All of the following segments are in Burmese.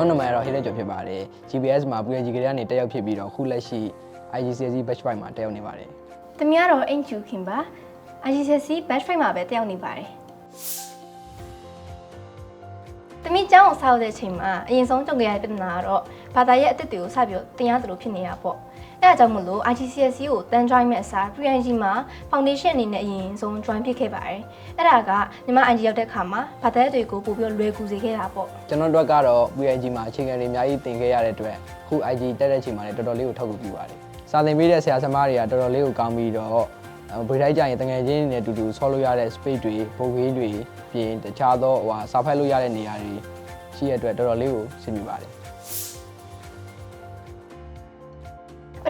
ကျွန်တော်နာမည်ကတော့ Helen ကျော်ဖြစ်ပါတယ် GPS မှာ PNG ကလေးကနေတက်ရောက်ဖြစ်ပြီးတော့ခုလက်ရှိ IGCSE batch 5မှာတက်ရောက်နေပါတယ်။တမီးကတော့အင်ကျူခင်ပါ။ IGCSE batch 5မှာပဲတက်ရောက်နေပါတယ်။တမီးကျောင်းကိုဆောက်တဲ့အချိန်မှာအရင်ဆုံးကြုံခဲ့ရတဲ့ပြဿနာကတော့ဘာသာရဲ့အသစ်တွေကိုစပြီးတော့တင်ရတယ်လို့ဖြစ်နေတာပေါ့။ အဲဒါကြောင့်မလို့ IGCSE ကိုတန်း join မဲ့အစား PNG မှာ foundation အနေနဲ့အရင်ဆုံး join ဖြစ်ခဲ့ပါတယ်။အဲ့ဒါကညီမ IG ရောက်တဲ့ခါမှာဘာသာရပ်တွေကိုပို့ပြီးတော့လွယ်ကူစေခဲ့တာပေါ့။ကျွန်တော်တို့ကတော့ PNG မှာအခြေခံတွေအများကြီးသင်ခဲ့ရတဲ့အတွက်ခု IG တက်တဲ့အချိန်မှာလည်းတော်တော်လေးကိုထောက်ကူပြုပါတယ်စာသင်ပေးတဲ့ဆရာဆရာမတွေကတော်တော်လေးကိုကောင်းပြီးတော့ဗေဒိုက်ကြရင်တငယ်ချင်းတွေနဲ့အတူတူဆော့လို့ရတဲ့ space တွေပုံခေးတွေပြင်တခြားသောဟိုဟာစာဖတ်လို့ရတဲ့နေရာတွေရှိရတဲ့အတွက်တော်တော်လေးကိုဆင်ပြေပါတယ်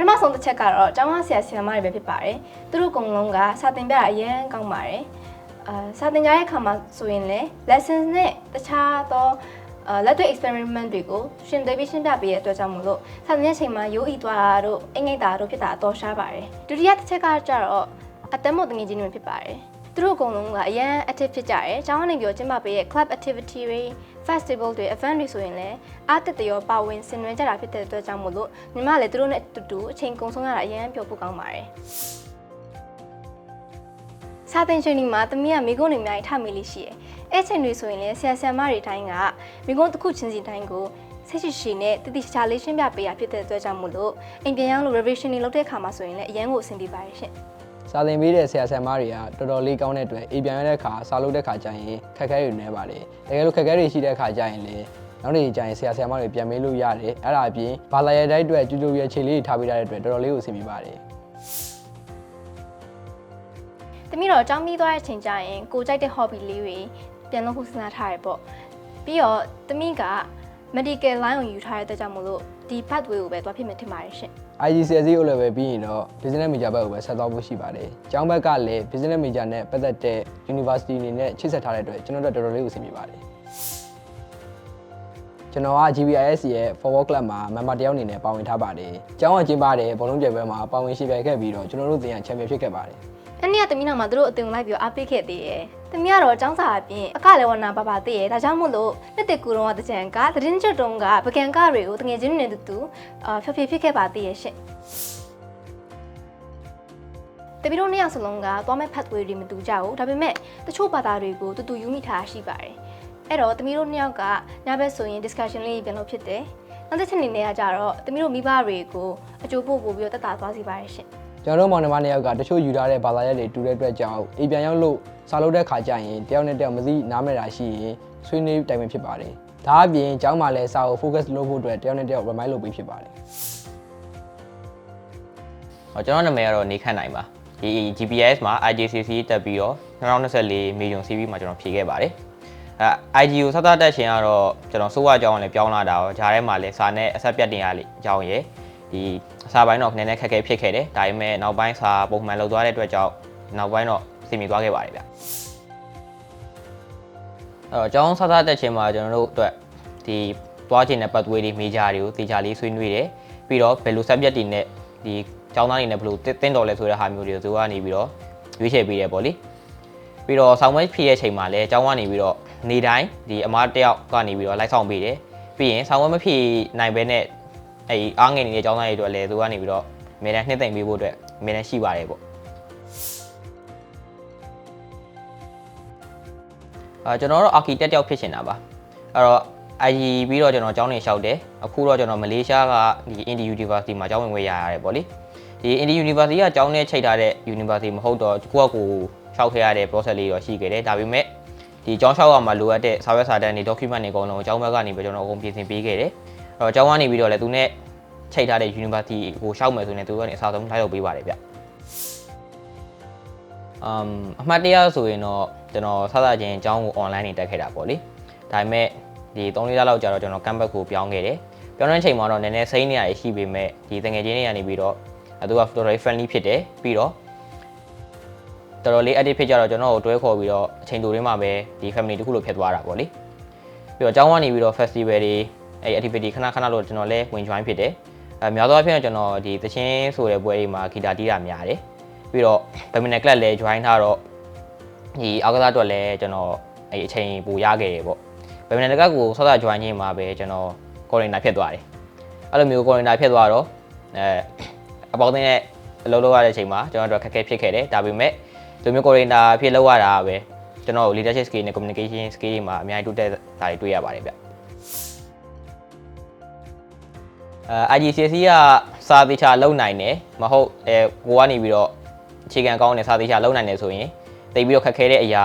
ထမဆုံးတစ်ချက်ကတော့ကျောင်းသားဆရာဆရာမတွေပဲဖြစ်ပါတယ်သူတို့အကုန်လုံးကစာသင်ပြတာအရင်ကောင်းပါတယ်အာစာသင်ကြတဲ့အခါမှာဆိုရင်လည်း lessons နဲ့တခြားသောအာလက်တွေ့ experiment တွေကိုရှင်သွေးပြီးရှင်းပြပေးတဲ့အတွက်ကြောင့်မို့လို့စာသင်တဲ့အချိန်မှာရိုးအီသွားတာတို့အင်္ဂိတ်တာတို့ဖြစ်တာအတော်ရှားပါတယ်ဒုတိယတစ်ချက်ကကြတော့အတမတ်တငယ်ချင်းတွေဖြစ်ပါတယ်သူတို့အကုန်လုံးကအရန် active ဖြစ်ကြတယ်။ကျောင်းကနေပြီးတော့ကျင်းပပေးတဲ့ club activity တွေ festival တွေ event တွေဆိုရင်လည်းအားတက်တရောပါဝင်ဆင်နွှဲကြတာဖြစ်တဲ့အတွက်ကြောင့်မို့လို့ညီမလည်းသူတို့နဲ့အတူတူအချိန်ကုန်ဆုံးရတာအရန်ပျော်ဖို့ကောင်းပါတယ်။စာသင်ချိန်ဒီမှာတမီးကမိကုန်းတွေအများကြီးထားမိလိရှိတယ်။အဲ့ချိန်တွေဆိုရင်လည်းဆရာဆရာမတွေတိုင်းကမိကုန်းတစ်ခုချင်းစီတိုင်းကိုစိတ်ရှိရှိနဲ့တတိချာလေးရှင်းပြပေးရဖြစ်တဲ့အတွက်ကြောင့်မို့လို့အိမ်ပြန်ရောက်လို့ revision တွေလုပ်တဲ့အခါမှာဆိုရင်လည်းအရန်ကိုအဆင်ပြေပါတယ်ရှင်။ စာသင်ပေးတဲ့ဆရာဆရာမတွေကတော်တော်လေးကောင်းတဲ့အတွက်အေးပြန်ရတဲ့အခါစာလုပ်တဲ့အခါကျရင်ခက်ခဲတွေနေပါတယ်တကယ်လို့ခက်ခဲတွေရှိတဲ့အခါကျရင်လည်းနောက်နေ့ကျရင်ဆရာဆရာမတွေပြန်မေးလို့ရတယ်အဲ့ဒါအပြင်ဘာသာရေးတိုင်းအတွက်ကျူကျူရဲ့ခြေလေးတွေထားပေးထားတဲ့အတွက်တော်တော်လေးကိုအဆင်ပြေပါတယ်တမီးတော့အကြောင်းပြီးသွားတဲ့အချိန်ကျရင်ကိုကြိုက်တဲ့ hobby လေးတွေပြန်လုပ်ဖို့စဉ်းစားထားရပေါ့ပြီးတော့တမီးက medical line ကိုယူထားတဲ့အတွက်ကြောင့်မို့လို့ဒီ pathway ကိုပဲသွားဖြစ်မယ်ထင်ပါတယ်ရှင် IGCSE O level ပြီးရင်တော့ business major ဘက်ကိုပဲဆက်သွားဖို့ရှိပါတယ်။ကျောင်းဘက်ကလည်း business major နဲ့ပတ်သက်တဲ့ university အနေနဲ့ချိတ်ဆက်ထားတဲ့အတွက်ကျွန်တော်တို့တော်တော်လေးကိုအဆင်ပြေပါတယ်။ကျွန်တော်က GBIS ရဲ့ forward club မှာ member တယောက်အနေနဲ့ပါဝင်ထားပါတယ်။ကျောင်းကကျင်းပတဲ့ဘောလုံးပြိုင်ပွဲမှာပါဝင်ရှိပြိုင်ခဲ့ပြီးတော့ကျွန်တော်တို့တင်ရ champion ဖြစ်ခဲ့ပါတယ်။ အဲ့ဒီကတမီးနောက်မှာသူတို့အတင်လိုက်ပြီးတော့အားပေးခဲ့သေးတယ်တမီးကတော့ចောင်းစာအပြင်အကလည်းဝနာပါပါသေးတယ်ဒါကြောင့်မို့လို့နှစ်တကူတော့တကြံကသတင်းချက်တုံးကပကံကတွေကိုတငယ်ချင်းတွေနဲ့တူတူအာဖြောဖြေဖြစ်ခဲ့ပါသေးရဲ့ရှင်တပီတို့နှစ်ယောက်စလုံးကသွားမဲ့ pathway တွေမတူကြဘူးဒါပေမဲ့တချို့ဘာသာတွေကိုတူတူယူမိထားရှိပါတယ်အဲ့တော့တမီတို့နှစ်ယောက်ကညဘက်ဆိုရင် discussion လေးပြန်လုပ်ဖြစ်တယ်နောက်တစ်ချက်အနေနဲ့ကကြတော့တမီတို့မိဘတွေကိုအကျိုးပို့ပို့ပြီးတော့တက်တာသွားစီပါတယ်ရှင် ကျွန်တော်တို့မောင်နှမနှစ်ယောက်ကတချို့ယူထားတဲ့ဘာသာရပ်တွေတူတဲ့အတွက်ကြောင့်အိမ်ပြန်ရောက်လို့စာလုပ်တဲ့ခါကျရင်တယောက်နဲ့တယောက်မသိနားမလည်တာရှိရင်ဆွေးနွေးတိုင်ပင်ဖြစ်ပါတယ်။ဒါအပြင်ကျောင်းမှာလည်းစာကို focus လုပ်ဖို့အတွက်တယောက်နဲ့တယောက် remind လုပ်ပေးဖြစ်ပါတယ်ဟောကျွန်တော်နာမည်ကတော့နေခန့်နိုင်ပါဒီ GPS မှာ IGCC တက်ပြီးတော့2024 million CV မှာကျွန်တော်ဖြည့်ခဲ့ပါတယ်အဲ IG ကိုစသတက်ရှင်ကတော့ကျွန်တော်စိုးဝအကြောင်းလည်းပြောင်းလာတာရောဂျားထဲမှာလည်းစာနဲ့အဆက်ပြတ်တင်ရလေအကြောင်းရယ် ဒီအစာပိုင်းတော့နည်းနည်းခက်ခဲဖြစ်ခဲ့တယ်ဒါပေမဲ့နောက်ပိုင်းစာပုံမှန်လောက်သွားတဲ့အတွက်ကြောင့်နောက်ပိုင်းတော့စင်ပြေသွားခဲ့ပါတယ်ဗျအဲ့တော့အကြောင်းစသတက်ရှင်မှာကျွန်တော်တို့အတွက်ဒီသွားခြင်းတဲ့ပတ်သွေးတွေမေဂျာတွေကိုတေချာလေးဆွေးနွေးတယ်ပြီးတော့ဘယ်လို subject တွေနဲ့ဒီကျောင်းသားတွေနဲ့ဘယ်လိုတင်းတော်လဲဆိုတဲ့ဟာမျိုးတွေကိုသူကနေပြီးတော့ရွေးချယ်ပေးတယ်ပေါ့လေပြီးတော့ဆောင်းမွေးဖြည့်ရဲ့ချိန်မှာလည်းကျောင်းကနေပြီးတော့နေတိုင်းဒီအမားတယောက်ကနေပြီးတော့လိုက်ဆောင်ပေးတယ်ပြီးရင်ဆောင်းမွေးမဖြည့်နိုင်ဘဲနဲ့ အဲအားငယ်နေတဲ့ကျောင်းသားတွေအတွက်လည်းသူကနေပြီးတော့အမြဲတမ်းနှစ်သိမ့်ပေးဖို့အတွက်အမြဲတမ်းရှိပါတယ်ပေါ့အာကျွန်တော်တော့ architect တယောက်ဖြစ်ချင်တာပါအဲ့တော့ IG ပြီးတော့ကျွန်တော်ကျောင်းနေလျှောက်တယ်အခုတော့ကျွန်တော်မလေးရှားကဒီ Indie University မှာကျောင်းဝင်ခွင့်ရရတယ်ပေါ့လေဒီ Indie University ကကျောင်းနဲ့ချိန်ထားတဲ့ University မဟုတ်တော့ကိုယ့်အကူလျှောက်ခဲ့ရတဲ့ process လေးတော့ရှိခဲ့တယ်ဒါပေမဲ့ဒီကျောင်းလျှောက်ရမှာလိုအပ်တဲ့စာရွက်စာတမ်းတွေ document တွေအကုန်လုံးကျောင်းဘက်ကနေပြီးကျွန်တော်အကုန်ပြင်ဆင်ပေးခဲ့တယ်အဲ့ တော့ကျောင်းကနေပြီးတော့လည်းသူနဲ့ချိန်ထားတဲ့ University ကိုလျှောက်မယ်ဆိုရင်သူကနေအစားဆုံးလိုက်လုပ်ပေးပါတယ်ဗျအမ်အမှတ်တရဆိုရင်တော့ကျွန်တော်စသချင်းအကြောင်းကို online နေတက်ခဲ့တာပေါ့လေဒါပေမဲ့ဒီ3လလောက်ကြာတော့ကျွန်တော် campus ကိုပြောင်းခဲ့တယ်ပြောင်းတဲ့အချိန်မှာတော့နည်းနည်းစိမ့်နေရရှိပေမဲ့ဒီတငယ်ချင်းတွေကနေပြီးတော့အဲသူကတော်တော်လေး friendly ဖြစ်တယ်ပြီးတော့တော်တော်လေး active ဖြစ်ကြတော့ကျွန်တော်ကိုတွဲခေါ်ပြီးတော့အချိန်တိုတွင်းမှာပဲဒီ family တခုလိုဖြစ်သွားတာပေါ့လေပြီးတော့အကြောင်းကနေပြီးတော့ festival တွေ အဲ activity ခဏခဏလို့ကျွန်တော်လည်းဝင် join ဖြစ်တယ်အဲများသောအားဖြင့်ကျွန်တော်ဒီသချင်းဆိုတဲ့ပွဲတွေမှာဂီတာတီးတာများတယ်ပြီးတော့ badminton club လည်း join ထားတော့ဒီအောက်ကစားအတွက်လည်းကျွန်တော်အဲအချိန်ပိုရခဲ့တယ်ပေါ့ badminton club ကိုဆော့တာ join ခြင်းမှာပဲကျွန်တော် quarantine ဖြစ်သွားတယ်အဲ့လိုမျိုး quarantine ဖြစ်သွားတော့အဲအပေါင်းအသင်းနဲ့အလုပ်လုပ်ရတဲ့အချိန်မှာကျွန်တော်တို့ခက်ခဲဖြစ်ခဲ့တယ်ဒါပေမဲ့ဒီမျိုး quarantine ဖြစ်လောက်ရတာပဲကျွန်တော် leadership skill နဲ့ communication skill တွေမှာအများကြီးတိုးတက်တာတွေတွေ့ရပါတယ်ဗျ IGCSE ကစာသေချာလုံနိုင်တယ်မဟုတ်အဲကိုကနေပြီးတော့အခြေခံကောင်းတဲ့စာသေချာလုံနိုင်တယ်ဆိုရင်တိတ်ပြီးတော့ခက်ခဲတဲ့အရာ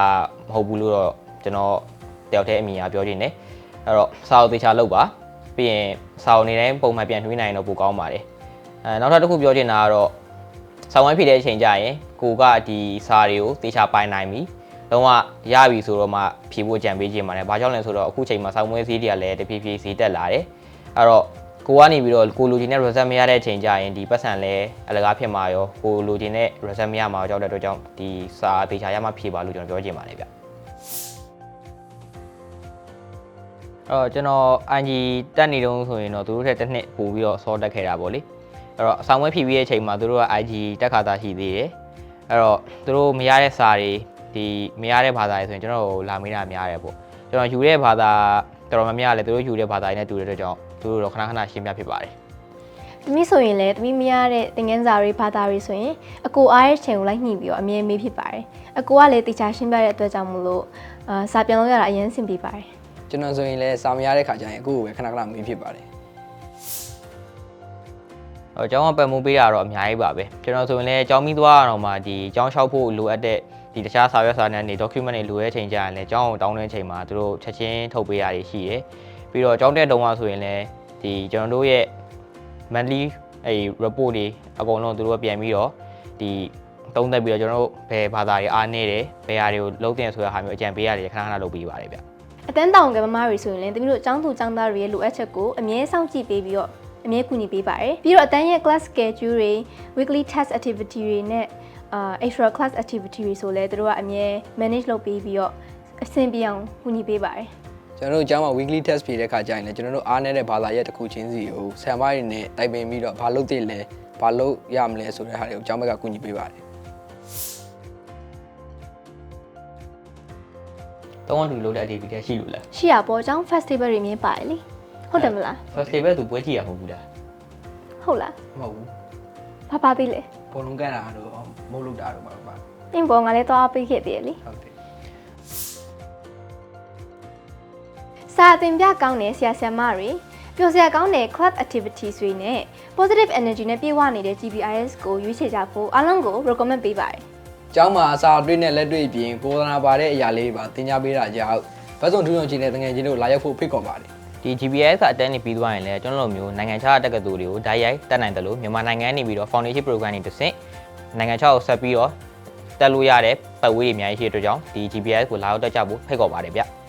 မဟုတ်ဘူးလို့တော့ကျွန်တော်တယောက်တည်းအမြင်အရပြောချင်တယ်အဲ့တော့စာကိုသေချာလုံပါပြီးရင်စာကိုနေတိုင်းပုံမှန်ပြန်ထွေးနိုင်ရင်တော့ပိုကောင်းပါတယ်အဲနောက်ထပ်တစ်ခုပြောချင်တာကတော့ဆောင်းဝိုင်းဖြစ်တဲ့အချိန်ကျရင်ကိုကဒီစာတွေကိုသေချာပိုင်နိုင်ပြီလုံးဝရပြီဆိုတော့မှဖြေဖို့ကြံပေးခြင်းပါတယ်။ဘာကြောင့်လဲဆိုတော့အခုချိန်မှာစောင်းမွေးစည်းတွေကလည်းတဖြည်းဖြည်းဈေးတက်လာတယ်။အဲ့တော့ ကိုကနေပြီးတော့ကိုလိုချင်တဲ့ result မရတဲ့အချိန်ကျရင်ဒီပတ်စံလဲအလကားဖြစ်မှာရောကိုလိုချင်တဲ့ result မရမှာကြောက်တဲ့အတွက်ကြောင့်ဒီစာအသေးချာရမှဖြေပါလို့ကျွန်တော်ပြောချင်ပါတယ်ဗျအဲ့တော့ကျွန်တော် IG တက်နေတုန်းဆိုရင်တော့သူတို့ထက်တစ်နှစ်ပိုပြီးတော့စောတက်ခဲ့တာပေါ့လေအဲ့တော့အဆောင်ဝဲဖြည့်ပြီးတဲ့အချိန်မှာသူတို့က IG တက်ခါသားရှိသေးတယ်အဲ့တော့သူတို့မရတဲ့စာတွေဒီမရတဲ့ဘာသာတွေဆိုရင်ကျွန်တော်တို့လာမေးတာများတယ်ပေါ့ကျွန်တော်ယူတဲ့ဘာသာတော်တော်များများလည်းသူတို့ယူတဲ့ဘာသာတွေနဲ့တူတဲ့အတွက်ကြောင့် သူတို့တော့ခဏခဏရှင်းပြဖြစ်ပါတယ်သမီးဆိုရင်လည်းသမီးမရတဲ့သင်ခန်းစာတွေဘာသာတွေဆိုရင်အကိုအားရဲ့ချိန်ကိုလိုက်ညှိပြီးတော့အမြဲမေးဖြစ်ပါတယ်အကိုကလည်းတေချာရှင်းပြတဲ့အတွက်ကြောင့်မို့လို့အာစာပြန်လို့ရတာအရင်ဆင်ပြေပါတယ်ကျွန်တော်ဆိုရင်လည်းစာမရတဲ့ခါကျရင်အခုကိုပဲခဏခဏမေးဖြစ်ပါတယ်ဟောကျောင်းကပတ်မိုးပေးတာတော့အများကြီးပါပဲကျွန်တော်ဆိုရင်လည်းကျောင်းပြီးသွားတော့မှဒီကျောင်းလျှောက်ဖို့လိုအပ်တဲ့ဒီတခြားစာရွက်စာတမ်းတွေ document တွေလိုတဲ့အချိန်ကျရင်လည်းကျောင်းကိုတောင်းတဲ့အချိန်မှာသူတို့ချက်ချင်းထုတ်ပေးရတွေရှိတယ် ပြီးတော့ကျောင်းတက်တုန်းကဆိုရင်လည်းဒီကျွန်တော်တို့ရဲ့ monthly အဲ report တွေအကုန်လုံးသူတို့ကပြန်ပြီးတော့ဒီတုံးသက်ပြီးတော့ကျွန်တော်တို့ဘယ်ဘာသာတွေအားနေတယ်ဘယ်ဟာတွေကိုလုံးတင်ဆိုတဲ့ဟာမျိုးအကြံပေးရတယ်ခဏခဏလုပ်ပေးပါတယ်ဗျအတန်းတောင်ကမမတွေဆိုရင်လည်းသမီးတို့ចောင်းသူចောင်းသားတွေရဲ့လိုအပ်ချက်ကိုအမြဲစောင့်ကြည့်ပေးပြီးတော့အမြဲကူညီပေးပါတယ်ပြီးတော့အတန်းရဲ့ class schedule တွေ weekly test activity တွေနဲ့အာ extra class activity တွေဆိုလဲသူတို့ကအမြဲ manage လုပ်ပေးပြီးတော့အဆင်ပြေအောင်ကူညီပေးပါတယ် ကျွန်တော်တို့ကျောင်းမှာ weekly test ဖြေတဲ့ခါကျရင်လည်းကျွန်တော်တို့အားနေတဲ့ဘာသာရပ်တစ်ခုချင်းစီကိုဆရာမတွေနဲ့တိုင်ပင်ပြီးတော့ဘာလုပ်သင့်လဲဘာလုပ်ရမလဲဆိုတဲ့ဟာတွေကိုကျောင်းဘက်ကကူညီပေးပါတယ်။တောင်းတူလို့တဲ့ activity ရှိလို့လားရှိရပေါ်ចောင်း festival တွေမြင်ပါတယ်လေဟုတ်တယ်မလား။ festival သူပွဲကြည့်ရမဟုတ်ဘူးလားဟုတ်လားမဟုတ်ဘူးဘာပါသေးလဲဘောလုံးကန်တာတော့မဟုတ်လို့တာတော့ပါပါအင်းပေါ်ငါလည်းသွားပေးခဲ့သေးတယ်လေဟုတ်တယ် စာအသင်ပြကောင်းတဲ့ဆရာဆရာမတွေပျော်စရာကောင်းတဲ့ club activities တွေနဲ့ positive energy နဲ့ပြည့်ဝနေတဲ့ GPIS ကိုရွေးချယ်ကြဖို့အားလုံးကို recommend ပေးပါတယ်ကျောင်းမှာအစာအတွေ့နဲ့လက်တွေ့ပြင်ကိုယ်သနာပါတဲ့အရာလေးတွေပါသင်ကြားပေးတာကြောင့်ဘတ်စုံထူးချွန်ချင်းတဲ့တငယ်ချင်းတို့လာရောက်ဖို့ဖိတ်ခေါ်ပါတယ်။ဒီ GPS ကအတန်းနေပြီးသွားရင်လည်းကျွန်တော်တို့မျိုးနိုင်ငံခြားတက္ကသိုလ်တွေကိုဓာတ်ရိုက်တက်နိုင်တယ်လို့မြန်မာနိုင်ငံနေပြီးတော့ foundation program တွေတစ်ဆင့်နိုင်ငံခြားကိုဆက်ပြီးတော့တက်လို့ရတဲ့ပတ်ဝေးတွေအများကြီးရှိတဲ့အတွက်ကြောင့်ဒီ GPS ကိုလာရောက်တက်ကြဖို့ဖိတ်ခေါ်ပါတယ်ဗျ။